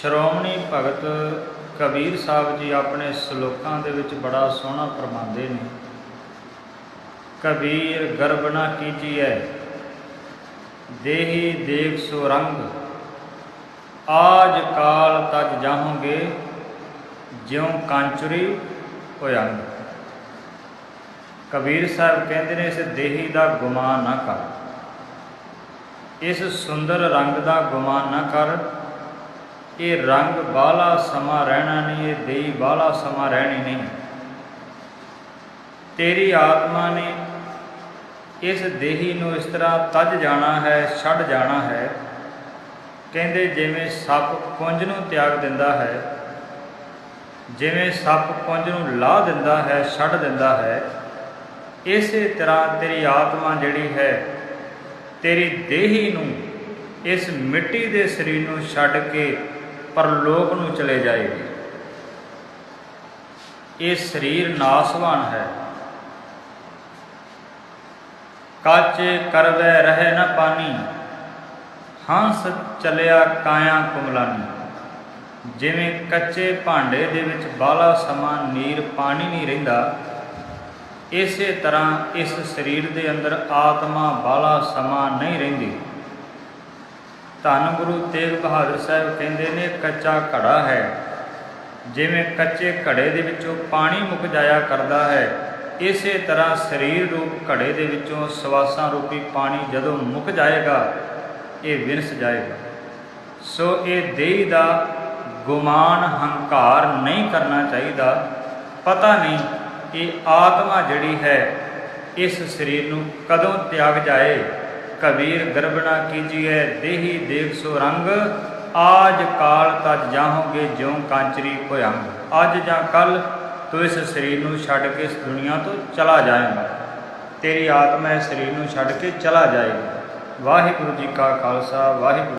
ਸ਼੍ਰੋਮਣੀ ਭਗਤ ਕਬੀਰ ਸਾਹਿਬ ਜੀ ਆਪਣੇ ਸ਼ਲੋਕਾਂ ਦੇ ਵਿੱਚ ਬੜਾ ਸੋਹਣਾ ਫਰਮਾਉਂਦੇ ਨੇ, ਕਬੀਰ ਗਰਬ ਨਾ ਕੀਜੀਐ, ਦੇਹੀ ਦੇਖ ਸੋ ਰੰਗ, ਆਜ ਕਾਲ ਤਜ ਜਾਹੋਗੇ, ਜਿਉ ਕਾਂਚੁਰੀ ਹੋਇੰਗ ਕਬੀਰ ਸਾਹਿਬ ਕਹਿੰਦੇ ਨੇ, ਇਸ ਦੇਹੀ ਦਾ ਗੁਮਾਨ ਨਾ ਕਰ, ਇਸ ਸੁੰਦਰ ਰੰਗ ਦਾ ਗੁਮਾਨ ਨਾ ਕਰ ਇਹ ਰੰਗ ਬਾਲਾ ਸਮਾਂ ਰਹਿਣਾ ਨਹੀਂ, ਇਹ ਦੇਹੀ ਬਾਲਾ ਸਮਾਂ ਰਹਿਣੀ ਨਹੀਂ। ਤੇਰੀ ਆਤਮਾ ਨੇ ਇਸ ਦੇਹੀ ਨੂੰ ਇਸ ਤਰ੍ਹਾਂ ਤਜ ਜਾਣਾ ਹੈ, ਛੱਡ ਜਾਣਾ ਹੈ। ਕਹਿੰਦੇ ਜਿਵੇਂ ਸੱਪ ਪੁੰਜ ਨੂੰ ਤਿਆਗ ਦਿੰਦਾ ਹੈ, ਜਿਵੇਂ ਸੱਪ ਪੁੰਜ ਨੂੰ ਲਾਹ ਦਿੰਦਾ ਹੈ, ਛੱਡ ਦਿੰਦਾ ਹੈ। ਇਸੇ ਤਰ੍ਹਾਂ ਤੇਰੀ ਆਤਮਾ ਜਿਹੜੀ ਹੈ, ਤੇਰੀ ਦੇਹੀ ਨੂੰ ਇਸ ਮਿੱਟੀ ਦੇ ਸਰੀਰ ਨੂੰ ਛੱਡ ਕੇ ਪਰਲੋਕ ਨੂੰ ਚਲੇ ਜਾਏਗੀ। ਇਹ ਸਰੀਰ ਨਾਸਵਾਨ ਹੈ। ਕਾਚੇ ਕਰਵੈ ਰਹਿ ਨਾ ਪਾਣੀ ਹੰਸ ਚਲਿਆ ਕਾਇਆ ਕੁਮਲਾਨੀ। ਜਿਵੇਂ ਕੱਚੇ ਭਾਂਡੇ ਦੇ ਵਿੱਚ ਬਾਲਾ ਸਮਾਂ ਨੀਰ ਪਾਣੀ ਨਹੀਂ ਰਹਿੰਦਾ, ਇਸੇ ਤਰ੍ਹਾਂ ਇਸ ਸਰੀਰ ਦੇ ਅੰਦਰ ਆਤਮਾ ਬਾਲਾ ਸਮਾਂ ਨਹੀਂ ਰਹਿੰਦੀ। ਧੰਨ ਗੁਰੂ ਤੇਗ ਬਹਾਦਰ ਸਾਹਿਬ ਕਹਿੰਦੇ ਨੇ, ਕੱਚਾ ਘੜਾ ਹੈ। ਜਿਵੇਂ ਕੱਚੇ ਘੜੇ ਦੇ ਵਿੱਚੋਂ ਪਾਣੀ ਮੁੱਕ ਜਾਇਆ ਕਰਦਾ ਹੈ, ਇਸੇ ਤਰ੍ਹਾਂ ਸਰੀਰ ਰੂਪ ਘੜੇ ਦੇ ਵਿੱਚੋਂ ਸਵਾਸਾਂ ਰੂਪੀ ਪਾਣੀ ਜਦੋਂ ਮੁੱਕ ਜਾਏਗਾ, ਇਹ ਵਿਰਸ ਜਾਏਗਾ। ਸੋ ਇਹ ਦੇਹੀ ਦਾ ਗੁਮਾਨ ਹੰਕਾਰ ਨਹੀਂ ਕਰਨਾ ਚਾਹੀਦਾ। ਪਤਾ ਨਹੀਂ ਕਿ ਆਤਮਾ ਜਿਹੜੀ ਹੈ, ਇਸ ਸਰੀਰ ਨੂੰ ਕਦੋਂ ਤਿਆਗ ਜਾਏ। ਕਬੀਰ ਗਰਬਣਾ ਕੀਜੀਏ ਦੇਹੀ ਦੇਖ ਸੋ ਰੰਗ। ਆਜ ਕਾਲ ਤਜ ਜਾਹੋਗੇ ਜਿਉ ਕਾਂਚਰੀ ਭੁਯੰਗ। ਅੱਜ ਜਾਂ ਕੱਲ ਤੂੰ ਇਸ ਸਰੀਰ ਨੂੰ ਛੱਡ ਕੇ ਇਸ ਦੁਨੀਆ ਤੋਂ ਚਲਾ ਜਾਏਗਾ। ਤੇਰੀ ਆਤਮਾ ਇਸ ਸਰੀਰ ਨੂੰ ਛੱਡ ਕੇ ਚਲਾ ਜਾਏਗੀ। ਵਾਹਿਗੁਰੂ ਜੀ ਕਾ ਖਾਲਸਾ, ਵਾਹਿਗੁਰੂ